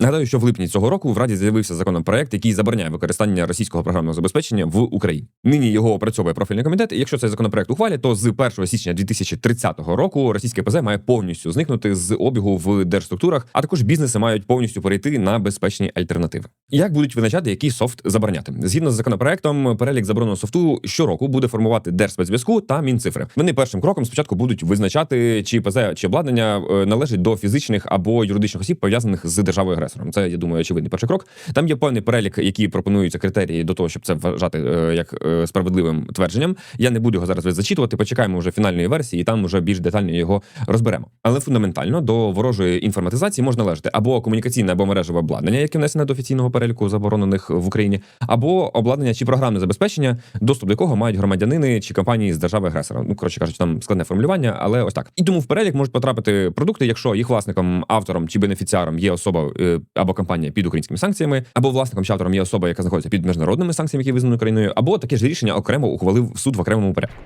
Нагадаю, що в липні цього року в Раді з'явився законопроект, який забороняє використання російського програмного забезпечення в Україні. Нині його опрацьовує профільний комітет. І якщо цей законопроект ухвалять, то з 1 січня 2030 року російське ПЗ має повністю зникнути з обігу в держструктурах, а також бізнеси мають повністю перейти на безпечні альтернативи. Як будуть визначати, який софт забороняти? Згідно з законопроектом, перелік забороненого софту щороку буде формувати Держспецзв'язку та Мінцифри. Вони першим кроком спочатку будуть визначати, чи ПЗ чи обладнання е, належить до фізичних або юридичних осіб, пов'язаних з державою агресором. Це я думаю, очевидний перший крок. Там є певний перелік, які пропонуються критерії до того, щоб це вважати е, як е, справедливим твердженням. Я не буду його зараз зачитувати. Почекаємо вже фінальної версії, і там вже більш детально його розберемо. Але фундаментально до ворожої інформатизації можна належати або комунікаційне або мережеве обладнання, яке внесене до офіційного переліку заборонених в Україні, або обладнання чи програмне забезпечення, доступ до якого мають громадянини чи компанії з держави агресора. Ну коротше кажучи, там складне формулювання, але ось так. І тому в перелік можуть потрапити продукти, якщо їх власником, автором чи бенефіціаром є особа е, або компанія під українськими санкціями, або власником чи автором є особа, яка знаходиться під міжнародними санкціями, які визнані Україною, або таке ж рішення окремо ухвалив суд в окремому порядку.